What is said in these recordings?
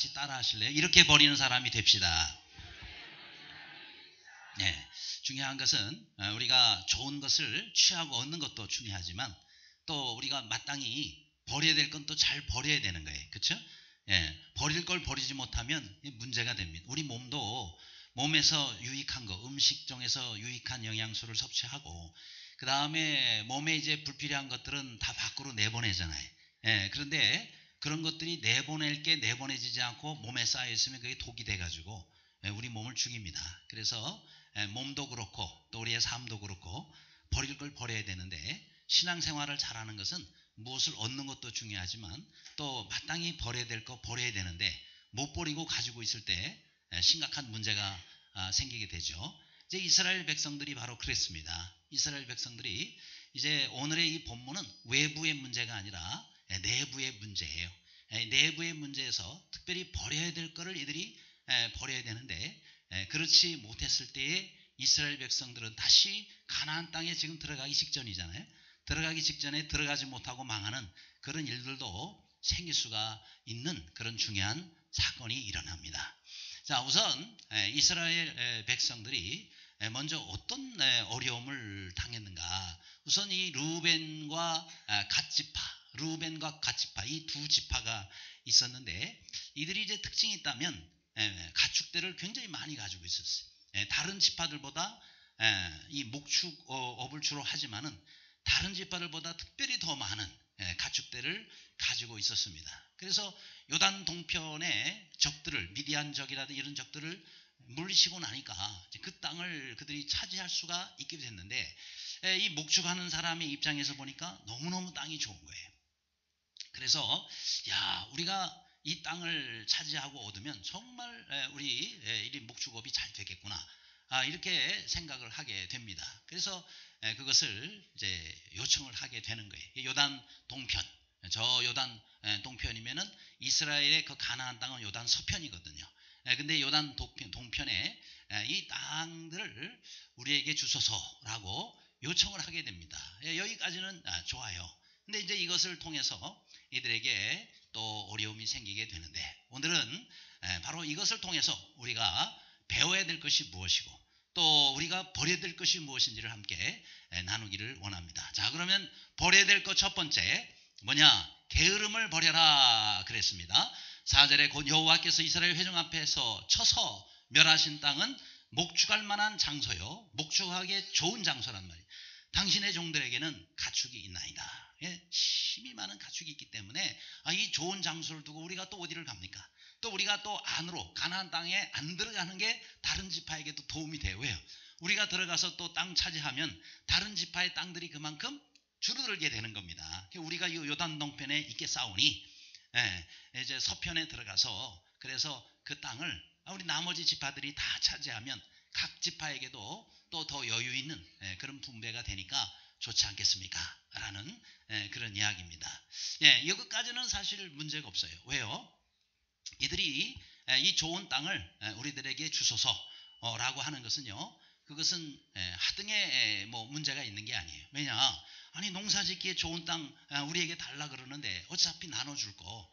같이 따라 하실래요? 이렇게 버리는 사람이 됩시다. 네. 중요한 것은 어, 우리가 좋은 것을 취하고 얻는 것도 중요하지만 또 우리가 마땅히 버려야 될 건 또 잘 버려야 되는 거예요. 그렇죠? 예, 버릴 걸 버리지 못하면 문제가 됩니다. 우리 몸도 몸에서 유익한 거, 음식 중에서 유익한 영양소를 섭취하고 그 다음에 몸에 이제 불필요한 것들은 다 밖으로 내보내잖아요. 예, 그런데 그런 것들이 내보낼 게 내보내지지 않고 몸에 쌓여 있으면 그게 독이 돼 가지고 예, 우리 몸을 죽입니다. 그래서 예, 몸도 그렇고 또 우리의 삶도 그렇고 버릴 걸 버려야 되는데 신앙생활을 잘하는 것은 무엇을 얻는 것도 중요하지만 또 마땅히 버려야 될 거 버려야 되는데 못 버리고 가지고 있을 때 심각한 문제가 아, 생기게 되죠. 이제 이스라엘 백성들이 바로 그랬습니다. 이스라엘 백성들이 이제 오늘의 이 본문은 외부의 문제가 아니라 내부의 문제예요. 내부의 문제에서 특별히 버려야 될 거를 이들이 버려야 되는데 그렇지 못했을 때에 이스라엘 백성들은 다시 가나안 땅에 지금 들어가기 직전이잖아요. 들어가기 직전에 들어가지 못하고 망하는 그런 일들도 생길 수가 있는 그런 중요한 사건이 일어납니다. 자, 우선 이스라엘 백성들이 먼저 어떤 어려움을 당했는가? 우선 이 루벤과 갓지파, 루벤과 갓지파 이 두 지파가 있었는데 이들이 이제 특징이 있다면 가축대를 굉장히 많이 가지고 있었어요. 다른 지파들보다 이 목축 업을 주로 하지만은 다른 지파들보다 특별히 더 많은 예, 가축대를 가지고 있었습니다. 그래서 요단 동편의 적들을 미디안 적이라든 이런 적들을 물리치고 나니까 그 땅을 그들이 차지할 수가 있게 됐는데 예, 이 목축하는 사람의 입장에서 보니까 너무너무 땅이 좋은 거예요. 그래서 야 우리가 이 땅을 차지하고 얻으면 정말 예, 우리 이 목축업이 잘 되겠구나 아, 이렇게 생각을 하게 됩니다. 그래서 그것을 이제 요청을 하게 되는 거예요. 요단 동편, 저 요단 동편이면은 이스라엘의 그 가나안 땅은 요단 서편이거든요. 근데 요단 동편에 이 땅들을 우리에게 주소서라고 요청을 하게 됩니다. 여기까지는 아, 좋아요. 근데 이제 이것을 통해서 이들에게 또 어려움이 생기게 되는데 오늘은 바로 이것을 통해서 우리가 배워야 될 것이 무엇이고 또 우리가 버려야 될 것이 무엇인지를 함께 나누기를 원합니다. 자, 그러면 버려야 될 것 첫 번째 뭐냐? 게으름을 버려라 그랬습니다. 4절에 곧 여호와께서 이스라엘 회중 앞에서 쳐서 멸하신 땅은 목축할 만한 장소요. 목축하기에 좋은 장소란 말이에요. 당신의 종들에게는 가축이 있나이다. 예, 힘이 많은 가축이 있기 때문에 아, 이 좋은 장소를 두고 우리가 또 어디를 갑니까? 또 우리가 또 안으로 가나안 땅에 안 들어가는 게 다른 지파에게도 도움이 돼요. 왜요? 우리가 들어가서 또 땅 차지하면 다른 지파의 땅들이 그만큼 줄어들게 되는 겁니다. 우리가 이 요단 동편에 있게 싸우니 예, 이제 서편에 들어가서 그래서 그 땅을 우리 나머지 지파들이 다 차지하면 각 지파에게도 또 더 여유 있는 예, 그런 분배가 되니까 좋지 않겠습니까? 라는 예, 그런 이야기입니다. 예, 여기까지는 사실 문제가 없어요. 왜요? 이들이 이 좋은 땅을 우리들에게 주소서라고 하는 것은요. 그것은 하등의 뭐 문제가 있는 게 아니에요. 왜냐? 아니 농사 짓기에 좋은 땅 우리에게 달라 그러는데 어차피 나눠줄 거.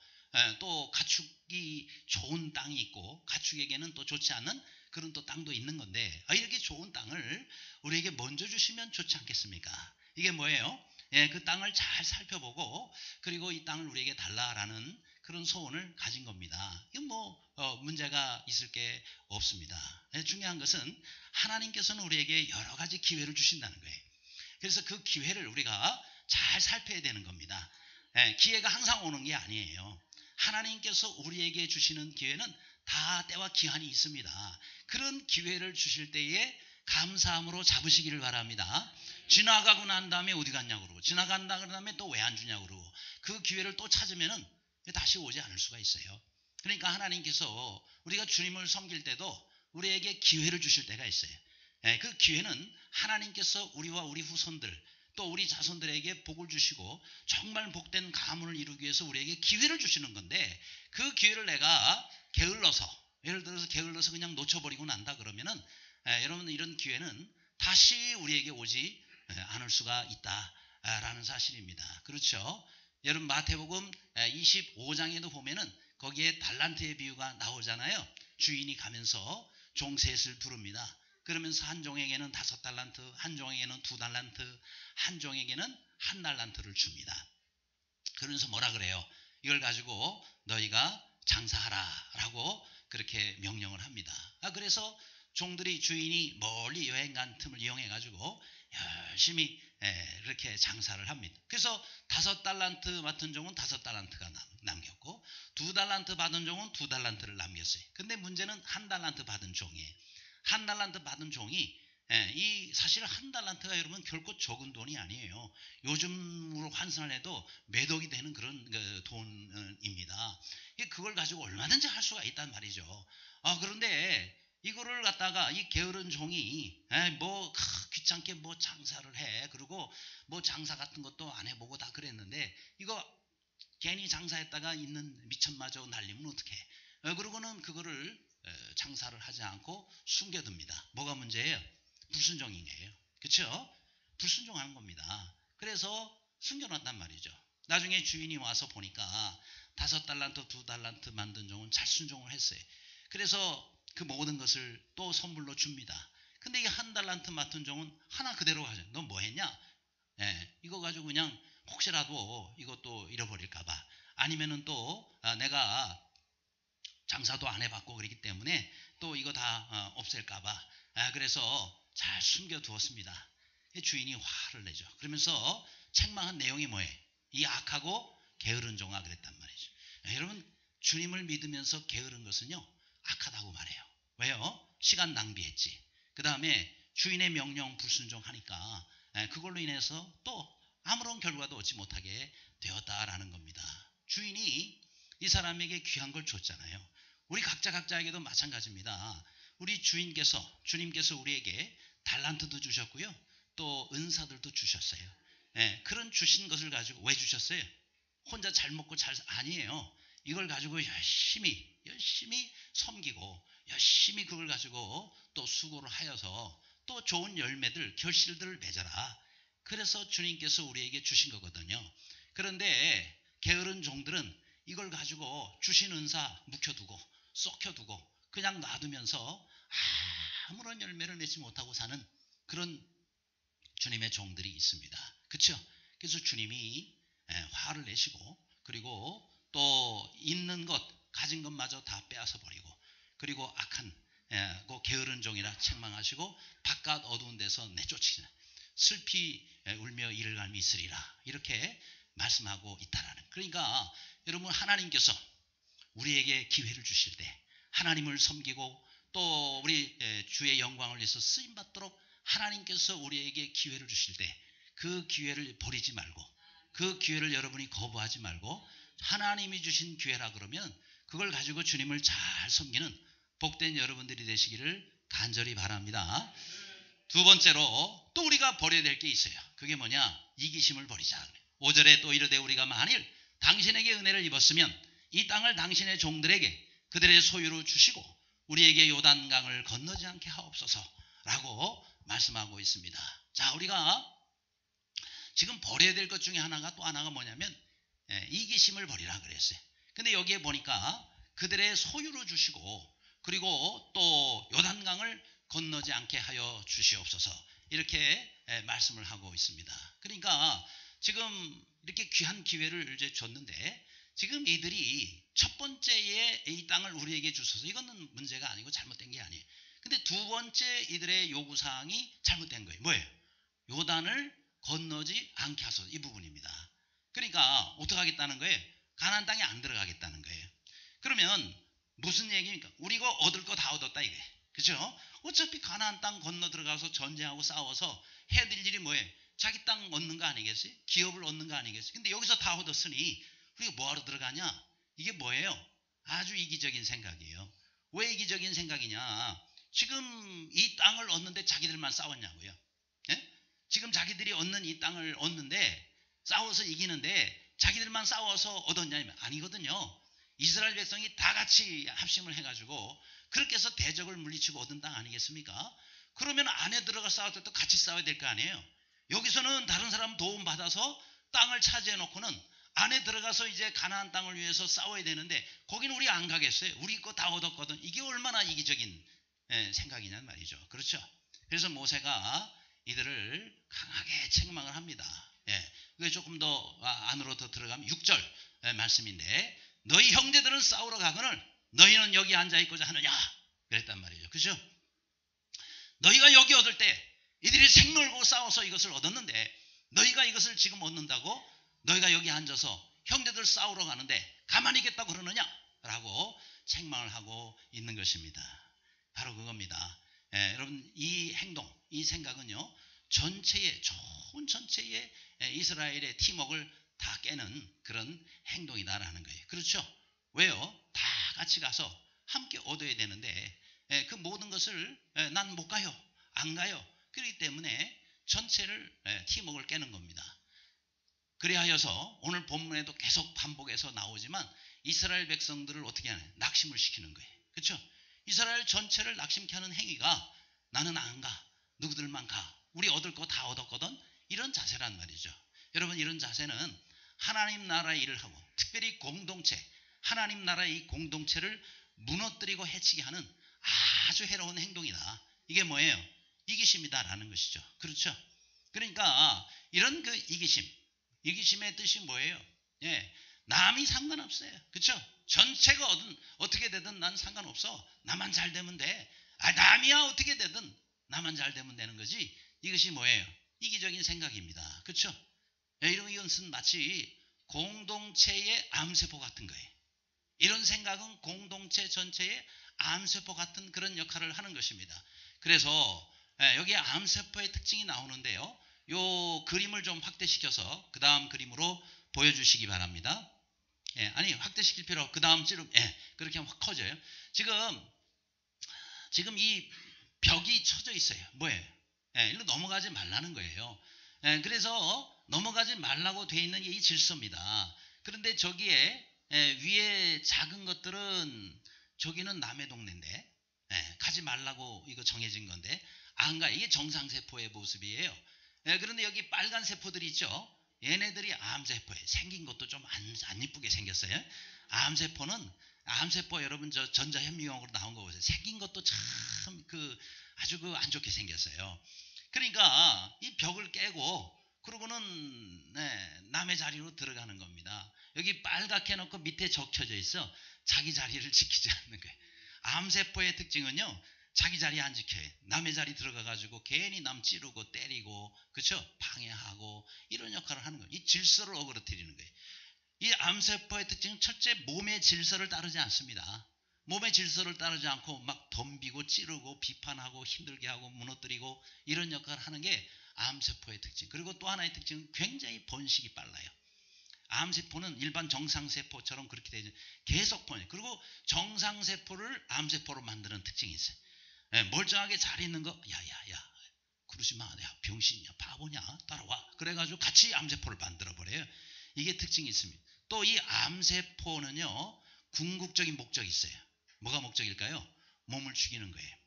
또 가축이 좋은 땅이 있고 가축에게는 또 좋지 않은 그런 또 땅도 있는 건데 아, 이렇게 좋은 땅을 우리에게 먼저 주시면 좋지 않겠습니까? 이게 뭐예요? 예, 그 땅을 잘 살펴보고 그리고 이 땅을 우리에게 달라라는 그런 소원을 가진 겁니다. 이건 뭐 어, 문제가 있을 게 없습니다. 네, 중요한 것은 하나님께서는 우리에게 여러 가지 기회를 주신다는 거예요. 그래서 그 기회를 우리가 잘 살펴야 되는 겁니다. 네, 기회가 항상 오는 게 아니에요. 하나님께서 우리에게 주시는 기회는 다 때와 기한이 있습니다. 그런 기회를 주실 때에 감사함으로 잡으시기를 바랍니다. 지나가고 난 다음에 어디 갔냐고 그러고 지나간 다음에 또 왜 안 주냐고 그러고 그 기회를 또 찾으면은 다시 오지 않을 수가 있어요. 그러니까 하나님께서 우리가 주님을 섬길 때도 우리에게 기회를 주실 때가 있어요. 예, 그 기회는 하나님께서 우리와 우리 후손들 또 우리 자손들에게 복을 주시고 정말 복된 가문을 이루기 위해서 우리에게 기회를 주시는 건데 그 기회를 내가 게을러서 예를 들어서 게을러서 그냥 놓쳐버리고 난다 그러면은 예, 여러분 이런 기회는 다시 우리에게 오지 예, 않을 수가 있다라는 사실입니다. 그렇죠? 여러분 마태복음 25장에도 보면은 거기에 달란트의 비유가 나오잖아요. 주인이 가면서 종 셋을 부릅니다. 그러면서 한 종에게는 다섯 달란트, 한 종에게는 두 달란트, 한 종에게는 한 달란트를 줍니다. 그러면서 뭐라 그래요? 이걸 가지고 너희가 장사하라 라고 그렇게 명령을 합니다. 아, 그래서 종들이 주인이 멀리 여행 간 틈을 이용해 가지고 열심히 예, 이렇게 장사를 합니다. 그래서 다섯 달란트 맡은 종은 다섯 달란트가 남 겼고 두 달란트 받은 종은 두 달란트를 남겼어요. 근데 문제는 한 달란트 받은 종이에요. 한 달란트 받은 종이 예, 이 사실 한 달란트가 여러분 결코 적은 돈이 아니에요. 요즘으로 환산을 해도 몇 억이 되는 그런 그 돈입니다. 그걸 가지고 얼마든지 할 수가 있단 말이죠. 아, 그런데 이거를 갖다가 이 게으른 종이 뭐 귀찮게 뭐 장사를 해. 그리고 뭐 장사 같은 것도 안 해보고 다 그랬는데 이거 괜히 장사했다가 있는 미천마저 날리면 어떡해? 어, 그러고는 그거를 장사를 하지 않고 숨겨둡니다. 뭐가 문제예요? 불순종인 거예요. 그렇죠 불순종하는 겁니다. 그래서 숨겨놨단 말이죠. 나중에 주인이 와서 보니까 다섯 달란트 두 달란트 만든 종은 잘 순종을 했어요. 그래서 그 모든 것을 또 선물로 줍니다. 근데 이게 한 달란트 맡은 종은 하나 그대로 가져. 너뭐 했냐? 예, 이거 가지고 그냥 혹시라도 이것도 잃어버릴까봐. 아니면은 또 아, 내가 장사도 안 해봤고 그러기 때문에 또 이거 다 어, 없앨까봐. 아, 그래서 잘 숨겨두었습니다. 주인이 화를 내죠. 그러면서 책망한 내용이 뭐예요? 이 악하고 게으른 종아 그랬단 말이죠. 여러분 주님을 믿으면서 게으른 것은요 악하다고 말해요. 왜요? 시간 낭비했지. 그 다음에 주인의 명령 불순종하니까 예, 그걸로 인해서 또 아무런 결과도 얻지 못하게 되었다라는 겁니다. 주인이 이 사람에게 귀한 걸 줬잖아요. 우리 각자 각자에게도 마찬가지입니다. 우리 주인께서 주님께서 우리에게 달란트도 주셨고요. 또 은사들도 주셨어요. 예, 그런 주신 것을 가지고 왜 주셨어요? 혼자 잘 먹고 잘 아니에요. 이걸 가지고 열심히 열심히 섬기고 열심히 그걸 가지고 또 수고를 하여서 또 좋은 열매들, 결실들을 맺어라. 그래서 주님께서 우리에게 주신 거거든요. 그런데 게으른 종들은 이걸 가지고 주신 은사 묵혀두고 썩혀두고 그냥 놔두면서 아무런 열매를 내지 못하고 사는 그런 주님의 종들이 있습니다. 그렇죠? 그래서 주님이 예, 화를 내시고 그리고 또 있는 것 가진 것마저 다 빼앗아 버리고 그리고 악한 예, 그 게으른 종이라 책망하시고 바깥 어두운 데서 내쫓으시는 슬피 예, 울며 이를 갈미 있으리라. 이렇게 말씀하고 있다라는. 그러니까 여러분 하나님께서 우리에게 기회를 주실 때 하나님을 섬기고 또 우리 예, 주의 영광을 위해서 쓰임 받도록 하나님께서 우리에게 기회를 주실 때 그 기회를 버리지 말고 그 기회를 여러분이 거부하지 말고 하나님이 주신 기회라 그러면 그걸 가지고 주님을 잘 섬기는 복된 여러분들이 되시기를 간절히 바랍니다. 두 번째로 또 우리가 버려야 될 게 있어요. 그게 뭐냐? 이기심을 버리자. 5절에 또 이르되 우리가 만일 당신에게 은혜를 입었으면 이 땅을 당신의 종들에게 그들의 소유로 주시고 우리에게 요단강을 건너지 않게 하옵소서라고 말씀하고 있습니다. 자, 우리가 지금 버려야 될 것 중에 하나가 또 하나가 뭐냐면 예, 이기심을 버리라 그랬어요. 근데 여기에 보니까 그들의 소유로 주시고 그리고 또 요단강을 건너지 않게 하여 주시옵소서 이렇게 말씀을 하고 있습니다. 그러니까 지금 이렇게 귀한 기회를 이제 줬는데 지금 이들이 첫 번째에 이 땅을 우리에게 주셔서 이거는 문제가 아니고 잘못된 게 아니에요. 근데 두 번째 이들의 요구 사항이 잘못된 거예요. 뭐예요? 요단을 건너지 않게 하소서 이 부분입니다. 그러니까 어떻게 하겠다는 거예요? 가나안 땅에 안 들어가겠다는 거예요. 그러면 무슨 얘기입니까? 우리가 얻을 거 다 얻었다 이게. 그죠? 어차피 가나안 땅 건너 들어가서 전쟁하고 싸워서 해야 될 일이 뭐예요? 자기 땅 얻는 거 아니겠어요? 기업을 얻는 거 아니겠어요? 근데 여기서 다 얻었으니 우리가 뭐하러 들어가냐? 이게 뭐예요? 아주 이기적인 생각이에요. 왜 이기적인 생각이냐? 지금 이 땅을 얻는데 자기들만 싸웠냐고요. 예? 지금 자기들이 얻는 이 땅을 얻는데 싸워서 이기는데 자기들만 싸워서 얻었냐? 아니거든요. 이스라엘 백성이 다 같이 합심을 해가지고 그렇게 해서 대적을 물리치고 얻은 땅 아니겠습니까? 그러면 안에 들어가 싸울 때도 같이 싸워야 될 거 아니에요. 여기서는 다른 사람 도움 받아서 땅을 차지해 놓고는 안에 들어가서 이제 가나안 땅을 위해서 싸워야 되는데 거기는 우리 안 가겠어요. 우리 거 다 얻었거든. 이게 얼마나 이기적인 예, 생각이냔 말이죠. 그렇죠? 그래서 모세가 이들을 강하게 책망을 합니다. 예, 그게 조금 더 아, 안으로 더 들어가면 6절 예, 말씀인데 너희 형제들은 싸우러 가거늘 너희는 여기 앉아 있고자 하느냐 그랬단 말이죠. 그죠? 너희가 여기 얻을 때 이들이 생놀고 싸워서 이것을 얻었는데 너희가 이것을 지금 얻는다고 너희가 여기 앉아서 형제들 싸우러 가는데 가만히 있겠다고 그러느냐? 라고 책망을 하고 있는 것입니다. 바로 그겁니다. 예, 여러분 이 행동, 이 생각은요. 전체의 좋은 전체의 예, 이스라엘의 팀웍을 다 깨는 그런 행동이다라는 거예요. 그렇죠? 왜요? 다 같이 가서 함께 얻어야 되는데 예, 그 모든 것을 예, 난못 가요. 안 가요. 그렇기 때문에 전체를 예, 팀웍을 깨는 겁니다. 그리하여서 오늘 본문에도 계속 반복해서 나오지만 이스라엘 백성들을 어떻게 하냐 낙심을 시키는 거예요. 그렇죠? 이스라엘 전체를 낙심케 하는 행위가 나는 안 가. 누구들만 가. 우리 얻을 거 다 얻었거든. 이런 자세란 말이죠. 여러분 이런 자세는 하나님 나라의 일을 하고 특별히 공동체 하나님 나라의 공동체를 무너뜨리고 해치게 하는 아주 해로운 행동이다. 이게 뭐예요? 이기심이다라는 것이죠. 그렇죠? 그러니까 이런 그 이기심 이기심의 뜻이 뭐예요? 예, 남이 상관없어요. 그렇죠? 전체가 어든 어떻게 되든 난 상관없어. 나만 잘 되면 돼. 아, 남이야 어떻게 되든 나만 잘 되면 되는 거지. 이것이 뭐예요? 이기적인 생각입니다. 그렇죠? 예, 이런 이것은 마치 공동체의 암세포 같은 거예요. 이런 생각은 공동체 전체의 암세포 같은 그런 역할을 하는 것입니다. 그래서 예, 여기 암세포의 특징이 나오는데요. 요 그림을 좀 확대시켜서 그 다음 그림으로 보여주시기 바랍니다. 예, 아니 확대시킬 필요 그 다음 찌름 예, 그렇게 하면 확 커져요. 지금 지금 이 벽이 쳐져 있어요. 뭐예요? 예, 일로 넘어가지 말라는 거예요. 예, 그래서 넘어가지 말라고 돼 있는 게 이 질서입니다. 그런데 저기에 예, 위에 작은 것들은 저기는 남의 동네인데 예, 가지 말라고 이거 정해진 건데 안 가. 이게 정상세포의 모습이에요. 예, 그런데 여기 빨간 세포들이 있죠. 얘네들이 암세포에 생긴 것도 좀안 이쁘게 생겼어요. 암세포는 암세포 여러분 저 전자현미경으로 나온 거 보세요. 생긴 것도 참 그 아주 그 안 좋게 생겼어요. 그러니까 이 벽을 깨고 그러고는 네, 남의 자리로 들어가는 겁니다. 여기 빨갛게 해놓고 밑에 적혀져 있어 자기 자리를 지키지 않는 거예요. 암세포의 특징은요. 자기 자리에 안 지켜요. 남의 자리 들어가 가지고 괜히 남 찌르고 때리고 그렇죠? 방해하고 이런 역할을 하는 거예요. 이 질서를 어그러뜨리는 거예요. 이 암세포의 특징은 첫째 몸의 질서를 따르지 않습니다. 몸의 질서를 따르지 않고 막 덤비고 찌르고 비판하고 힘들게 하고 무너뜨리고 이런 역할을 하는 게 암세포의 특징. 그리고 또 하나의 특징은 굉장히 번식이 빨라요. 암세포는 일반 정상세포처럼 그렇게 되죠. 계속 번식. 그리고 정상세포를 암세포로 만드는 특징이 있어요. 예, 멀쩡하게 잘 있는 거, 야, 야, 야, 그러지 마. 야, 병신이야, 바보냐, 따라와. 그래가지고 같이 암세포를 만들어버려요. 이게 특징이 있습니다. 또 이 암세포는요, 궁극적인 목적이 있어요. 뭐가 목적일까요? 몸을 죽이는 거예요.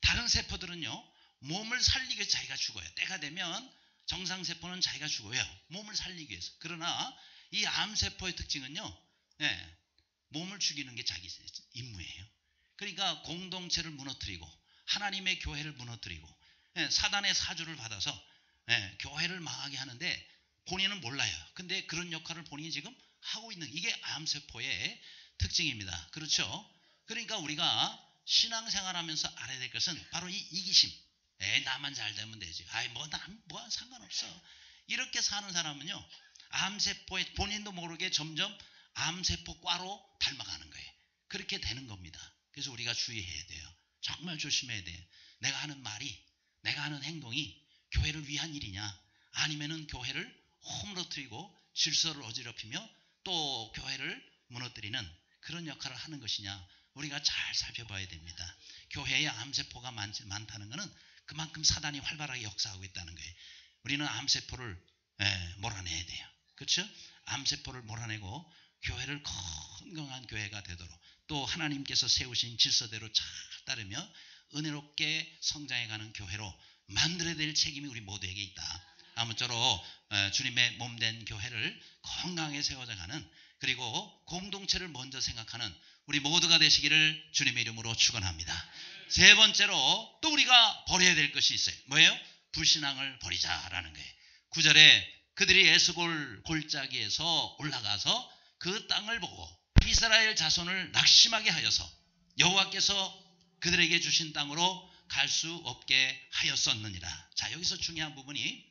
다른 세포들은요, 몸을 살리기 위해서 자기가 죽어요. 때가 되면 정상세포는 자기가 죽어요. 몸을 살리기 위해서. 그러나 이 암세포의 특징은요, 네, 몸을 죽이는 게 자기 임무예요. 그러니까 공동체를 무너뜨리고 하나님의 교회를 무너뜨리고 예, 사단의 사주를 받아서 예, 교회를 망하게 하는데 본인은 몰라요. 근데 그런 역할을 본인이 지금 하고 있는 이게 암세포의 특징입니다. 그렇죠? 그러니까 우리가 신앙생활 하면서 알아야 될 것은 바로 이 이기심. 에 나만 잘 되면 되지. 아이 뭐 난 뭐 상관없어. 이렇게 사는 사람은요. 암세포에 본인도 모르게 점점 암세포과로 닮아가는 거예요. 그렇게 되는 겁니다. 그래서 우리가 주의해야 돼요. 정말 조심해야 돼요. 내가 하는 말이, 내가 하는 행동이 교회를 위한 일이냐, 아니면은 교회를 허물어뜨리고 질서를 어지럽히며 또 교회를 무너뜨리는 그런 역할을 하는 것이냐, 우리가 잘 살펴봐야 됩니다. 교회에 암세포가 많, 많다는 것은 그만큼 사단이 활발하게 역사하고 있다는 거예요. 우리는 암세포를 예, 몰아내야 돼요. 그렇죠? 암세포를 몰아내고 교회를 건강한 교회가 되도록 또 하나님께서 세우신 질서대로 잘 따르며 은혜롭게 성장해가는 교회로 만들어야 될 책임이 우리 모두에게 있다. 아무쪼록 어, 주님의 몸 된 교회를 건강하게 세워져가는 그리고 공동체를 먼저 생각하는 우리 모두가 되시기를 주님의 이름으로 축원합니다. 세 번째로 또 우리가 버려야 될 것이 있어요. 뭐예요? 불신앙을 버리자라는 거예요. 구절에 그들이 에스골 골짜기에서 올라가서 그 땅을 보고 이스라엘 자손을 낙심하게 하여서 여호와께서 그들에게 주신 땅으로 갈 수 없게 하였었느니라. 자, 여기서 중요한 부분이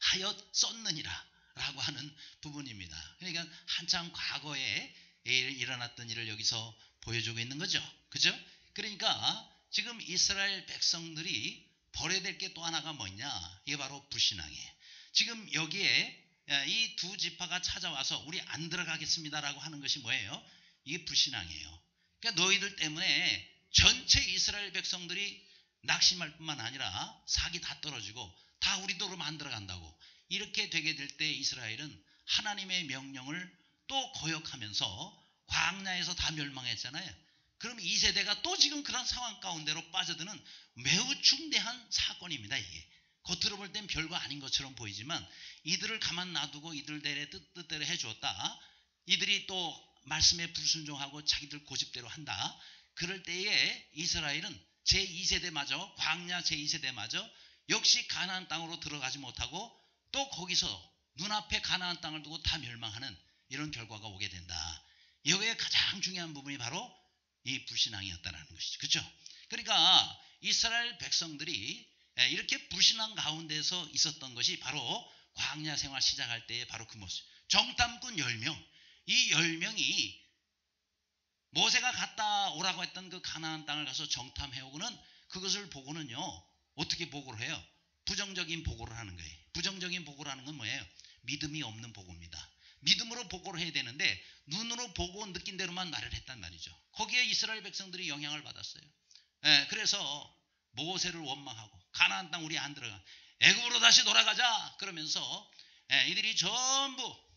하였었느니라 라고 하는 부분입니다. 그러니까 한참 과거에 일어났던 일을 여기서 보여주고 있는 거죠. 그죠? 그러니까 지금 이스라엘 백성들이 버려야 될 게 또 하나가 뭐냐? 이게 바로 불신앙이에요. 지금 여기에 이 두 지파가 찾아와서 우리 안 들어가겠습니다라고 하는 것이 뭐예요? 이게 불신앙이에요. 그러니까 너희들 때문에 전체 이스라엘 백성들이 낙심할 뿐만 아니라 사기 다 떨어지고 다 우리 도로 만들어 간다고 이렇게 되게 될 때 이스라엘은 하나님의 명령을 또 거역하면서 광야에서 다 멸망했잖아요. 그럼 이 세대가 또 지금 그런 상황 가운데로 빠져드는 매우 중대한 사건입니다. 이게 겉으로 볼 땐 별거 아닌 것처럼 보이지만 이들을 가만 놔두고 이들대로 뜻대로 해주었다. 이들이 또 말씀에 불순종하고 자기들 고집대로 한다. 그럴 때에 이스라엘은 제2세대마저 광야 제2세대마저 역시 가나안 땅으로 들어가지 못하고 또 거기서 눈앞에 가나안 땅을 두고 다 멸망하는 이런 결과가 오게 된다. 여기에 가장 중요한 부분이 바로 이 불신앙이었다는 것이죠. 그렇죠? 그러니까 이스라엘 백성들이 이렇게 불신앙 가운데서 있었던 것이 바로 광야 생활 시작할 때의 바로 그 모습. 정탐꾼 10명. 이 10명이 모세가 갔다 오라고 했던 그 가나안 땅을 가서 정탐해 오고는 그것을 보고는요. 어떻게 보고를 해요? 부정적인 보고를 하는 거예요. 부정적인 보고를 하는 건 뭐예요? 믿음이 없는 보고입니다. 믿음으로 보고를 해야 되는데 눈으로 보고 느낀 대로만 말을 했단 말이죠. 거기에 이스라엘 백성들이 영향을 받았어요. 예, 그래서 모세를 원망하고 가나안 땅 우리 안 들어가 애굽으로 다시 돌아가자 그러면서 예, 이들이 전부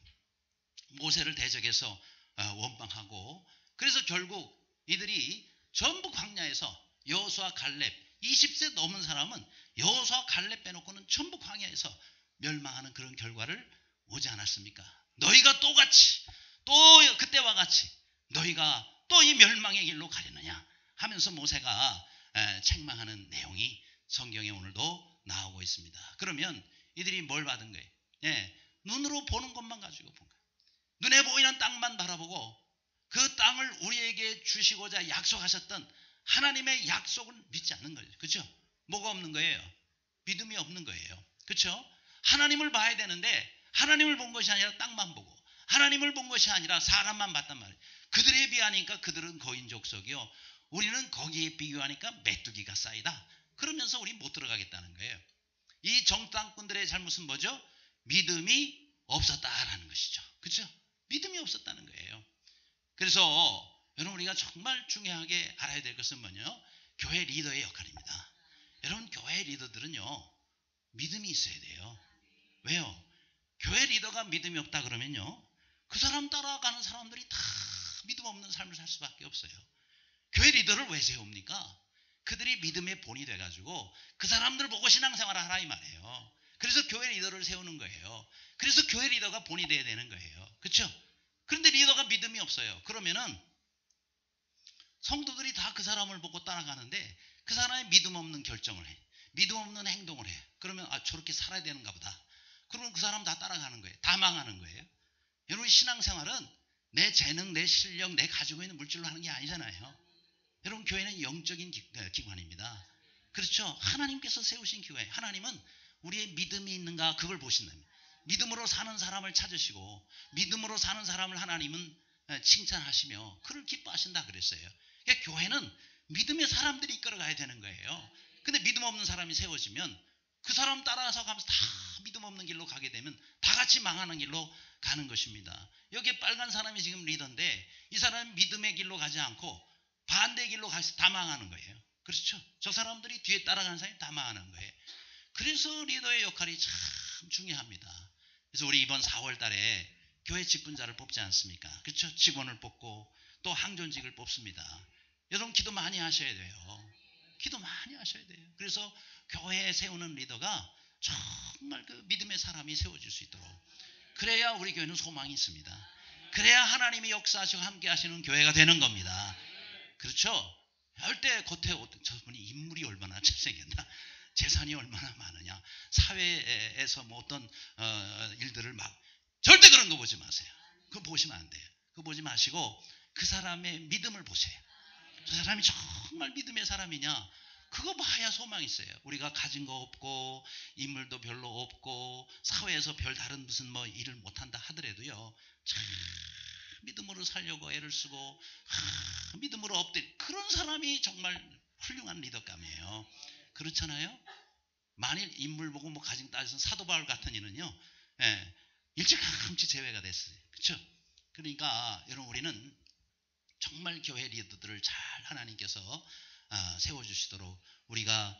모세를 대적해서 어, 원망하고 그래서 결국 이들이 전부 광야에서 여호수아 갈렙 20세 넘은 사람은 여호수아 갈렙 빼놓고는 전부 광야에서 멸망하는 그런 결과를 오지 않았습니까? 너희가 똑같이 또 그때와 같이 너희가 또 이 멸망의 길로 가려느냐 하면서 모세가 책망하는 내용이 성경에 오늘도 나오고 있습니다. 그러면 이들이 뭘 받은 거예요? 예, 눈으로 보는 것만 가지고 본 거예요. 눈에 보이는 땅만 바라보고 그 땅을 우리에게 주시고자 약속하셨던 하나님의 약속을 믿지 않는 거예요. 그렇죠? 뭐가 없는 거예요? 믿음이 없는 거예요. 그렇죠? 하나님을 봐야 되는데 하나님을 본 것이 아니라 땅만 보고 하나님을 본 것이 아니라 사람만 봤단 말이에요. 그들에 비하니까 그들은 거인 족속이요. 우리는 거기에 비교하니까 메뚜기가 쌓이다. 그러면서 우리 못 들어가겠다는 거예요. 이 정당꾼들의 잘못은 뭐죠? 믿음이 없었다라는 것이죠. 그렇죠? 믿음이 없었다는 거예요. 그래서 여러분 우리가 정말 중요하게 알아야 될 것은 뭐냐? 교회 리더의 역할입니다. 여러분 교회 리더들은요. 믿음이 있어야 돼요. 왜요? 교회 리더가 믿음이 없다 그러면요. 그 사람 따라가는 사람들이 다 믿음 없는 삶을 살 수밖에 없어요. 교회 리더를 왜 세웁니까? 그들이 믿음의 본이 돼가지고 그 사람들 보고 신앙생활을 하라 이 말이에요. 그래서 교회 리더를 세우는 거예요. 그래서 교회 리더가 본이 돼야 되는 거예요. 그렇죠? 그런데 리더가 믿음이 없어요. 그러면은 성도들이 다 그 사람을 보고 따라가는데 그 사람이 믿음 없는 결정을 해. 믿음 없는 행동을 해. 그러면 아 저렇게 살아야 되는가 보다. 그러면 그 사람 다 따라가는 거예요. 다 망하는 거예요. 여러분 신앙생활은 내 재능, 내 실력, 내 가지고 있는 물질로 하는 게 아니잖아요. 여러분 교회는 영적인 어, 기관입니다. 그렇죠? 하나님께서 세우신 교회. 하나님은 우리의 믿음이 있는가 그걸 보신답니다. 믿음으로 사는 사람을 찾으시고 믿음으로 사는 사람을 하나님은 어, 칭찬하시며 그를 기뻐하신다 그랬어요. 그러니까 교회는 믿음의 사람들이 이끌어 가야 되는 거예요. 근데 믿음 없는 사람이 세워지면 그 사람 따라서 가면서 다 믿음 없는 길로 가게 되면 다 같이 망하는 길로 가는 것입니다. 여기에 빨간 사람이 지금 리더인데 이 사람은 믿음의 길로 가지 않고 반대 길로 가서 다 망하는 거예요. 그렇죠? 저 사람들이 뒤에 따라가는 사람이 다 망하는 거예요. 그래서 리더의 역할이 참 중요합니다. 그래서 우리 이번 4월 달에 교회 직분자를 뽑지 않습니까? 그렇죠? 직원을 뽑고 또 항존직을 뽑습니다. 여러분 기도 많이 하셔야 돼요. 기도 많이 하셔야 돼요. 그래서 교회에 세우는 리더가 정말 그 믿음의 사람이 세워질 수 있도록 그래야 우리 교회는 소망이 있습니다. 그래야 하나님이 역사하시고 함께 하시는 교회가 되는 겁니다. 그렇죠? 절대 겉에 저분이 인물이 얼마나 잘생겼나 재산이 얼마나 많으냐 사회에서 뭐 어떤 어, 일들을 막 절대 그런 거 보지 마세요. 그거 보시면 안 돼요. 그거 보지 마시고 그 사람의 믿음을 보세요. 저 사람이 정말 믿음의 사람이냐? 그거 봐야 소망이 있어요. 우리가 가진 거 없고 인물도 별로 없고 사회에서 별 다른 무슨 뭐 일을 못한다 하더라도요. 참 믿음으로 살려고 애를 쓰고 하, 믿음으로 엎드리 그런 사람이 정말 훌륭한 리더감이에요. 그렇잖아요. 만일 인물 보고 뭐 가진 따져서 사도 바울 같은 이는요. 예, 일찌감치 제외가 됐어요. 그렇죠? 그러니까 여러분 우리는 정말 교회 리더들을 잘 하나님께서 아, 세워주시도록 우리가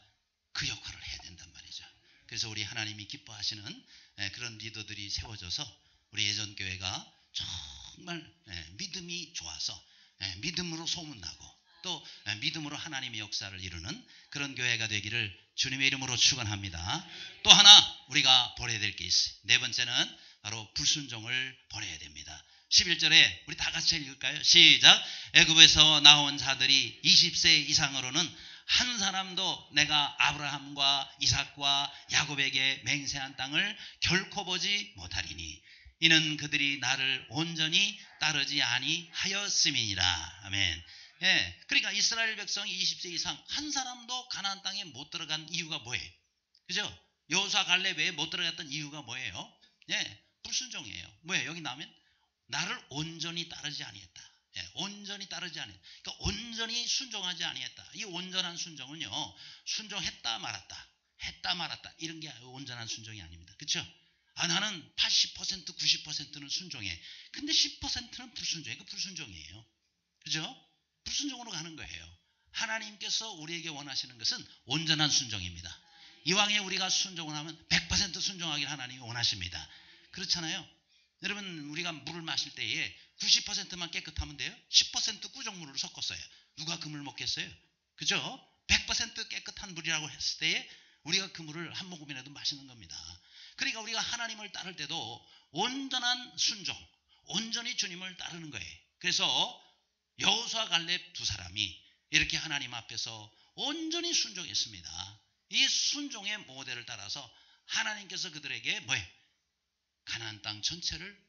그 역할을 해야 된단 말이죠. 그래서 우리 하나님이 기뻐하시는 예, 그런 리더들이 세워져서 우리 예전 교회가 정말 예, 믿음이 좋아서 예, 믿음으로 소문나고 또 믿음으로 하나님의 역사를 이루는 그런 교회가 되기를 주님의 이름으로 축원합니다. 또 하나 우리가 버려야 될 게 있어요. 네 번째는 바로 불순종을 버려야 됩니다. 11절에 우리 다 같이 읽을까요? 시작. 애굽에서 나온 자들이 20세 이상으로는 한 사람도 내가 아브라함과 이삭과 야곱에게 맹세한 땅을 결코 보지 못하리니 이는 그들이 나를 온전히 따르지 아니하였음이니라. 아멘. 예. 그러니까 이스라엘 백성이 20세 이상 한 사람도 가나안 땅에 못 들어간 이유가 뭐예요? 그죠? 여호수아 갈렙 외에 못 들어갔던 이유가 뭐예요? 예. 불순종이에요. 뭐예요? 여기 나오면 나를 온전히 따르지 아니했다. 예, 온전히 따르지 아니했다. 그러니까 온전히 순종하지 아니했다. 이 온전한 순종은요. 순종했다 말았다. 했다 말았다. 이런 게 온전한 순종이 아닙니다. 그렇죠? 아 나는 80% 90%는 순종해. 근데 10%는 불순종해. 그 불순종이에요. 그죠? 불순종으로 가는 거예요. 하나님께서 우리에게 원하시는 것은 온전한 순종입니다. 이왕에 우리가 순종을 하면 100% 순종하길 하나님이 원하십니다. 그렇잖아요. 여러분 우리가 물을 마실 때에 90%만 깨끗하면 돼요? 10% 꾸정물을 섞었어요. 누가 그물 먹겠어요? 그죠? 100% 깨끗한 물이라고 했을 때에 우리가 그 물을 한 모금이라도 마시는 겁니다. 그러니까 우리가 하나님을 따를 때도 온전한 순종, 온전히 주님을 따르는 거예요. 그래서 여호수아 갈렙 두 사람이 이렇게 하나님 앞에서 온전히 순종했습니다. 이 순종의 모델을 따라서 하나님께서 그들에게 뭐예요? 가나안 땅 전체를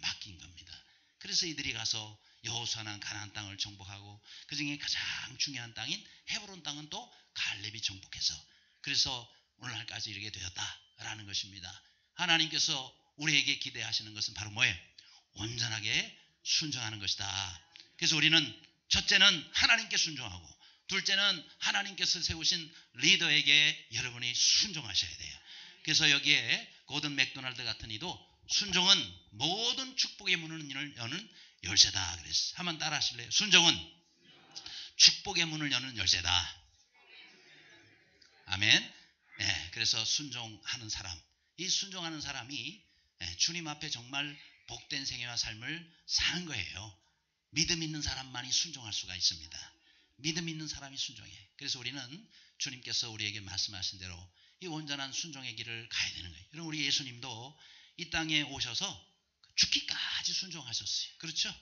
맡긴 겁니다. 그래서 이들이 가서 여호수아는 가나안 땅을 정복하고 그 중에 가장 중요한 땅인 헤브론 땅은 또 갈렙이 정복해서 그래서 오늘날까지 이르게 되었다라는 것입니다. 하나님께서 우리에게 기대하시는 것은 바로 뭐예요? 온전하게 순종하는 것이다. 그래서 우리는 첫째는 하나님께 순종하고 둘째는 하나님께서 세우신 리더에게 여러분이 순종하셔야 돼요. 그래서 여기에 고든 맥도날드 같은 이도 순종은 모든 축복의 문을 여는 열쇠다. 그랬어. 한번 따라 하실래요? 순종은 축복의 문을 여는 열쇠다. 아멘. 네, 그래서 순종하는 사람, 이 순종하는 사람이 네, 주님 앞에 정말 복된 생애와 삶을 사는 거예요. 믿음 있는 사람만이 순종할 수가 있습니다. 믿음 있는 사람이 순종해. 그래서 우리는 주님께서 우리에게 말씀하신 대로 이 온전한 순종의 길을 가야 되는 거예요. 여러분 우리 예수님도 이 땅에 오셔서 죽기까지 순종하셨어요. 그렇죠?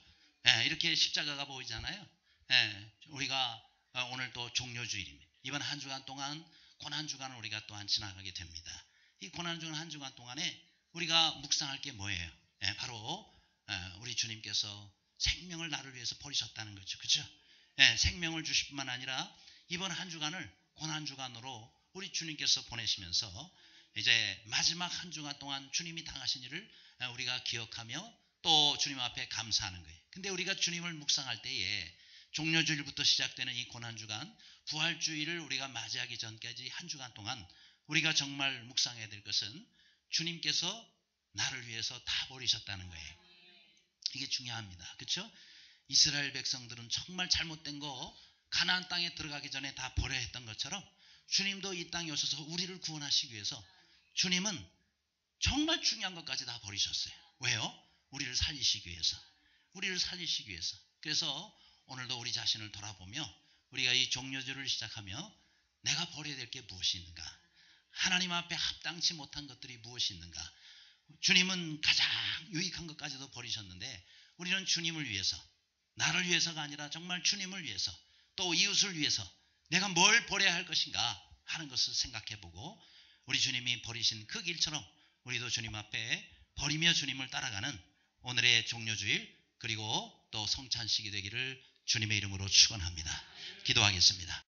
네, 이렇게 십자가가 보이잖아요. 네, 우리가 어, 오늘 또 종료주일입니다. 이번 한 주간 동안 고난 주간을 우리가 또한 지나가게 됩니다. 이 고난 주간 한 주간 동안에 우리가 묵상할 게 뭐예요? 네, 바로 어, 우리 주님께서 생명을 나를 위해서 버리셨다는 거죠. 그렇죠? 생명을 주실 뿐만 아니라 이번 한 주간을 고난 주간으로 우리 주님께서 보내시면서 이제 마지막 한 주간 동안 주님이 당하신 일을 우리가 기억하며 또 주님 앞에 감사하는 거예요. 근데 우리가 주님을 묵상할 때에 종료주일부터 시작되는 이 고난주간, 부활주일을 우리가 맞이하기 전까지 한 주간 동안 우리가 정말 묵상해야 될 것은 주님께서 나를 위해서 다 버리셨다는 거예요. 이게 중요합니다. 그렇죠? 이스라엘 백성들은 정말 잘못된 거 가나안 땅에 들어가기 전에 다 버려야 했던 것처럼 주님도 이 땅에 오셔서 우리를 구원하시기 위해서 주님은 정말 중요한 것까지 다 버리셨어요. 왜요? 우리를 살리시기 위해서. 우리를 살리시기 위해서. 그래서 오늘도 우리 자신을 돌아보며 우리가 이 종료주를 시작하며 내가 버려야 될 게 무엇이 있는가? 하나님 앞에 합당치 못한 것들이 무엇이 있는가? 주님은 가장 유익한 것까지도 버리셨는데 우리는 주님을 위해서 나를 위해서가 아니라 정말 주님을 위해서 또 이웃을 위해서 내가 뭘 버려야 할 것인가 하는 것을 생각해 보고 우리 주님이 버리신 그 길처럼 우리도 주님 앞에 버리며 주님을 따라가는 오늘의 종료주일 그리고 또 성찬식이 되기를 주님의 이름으로 축원합니다. 기도하겠습니다.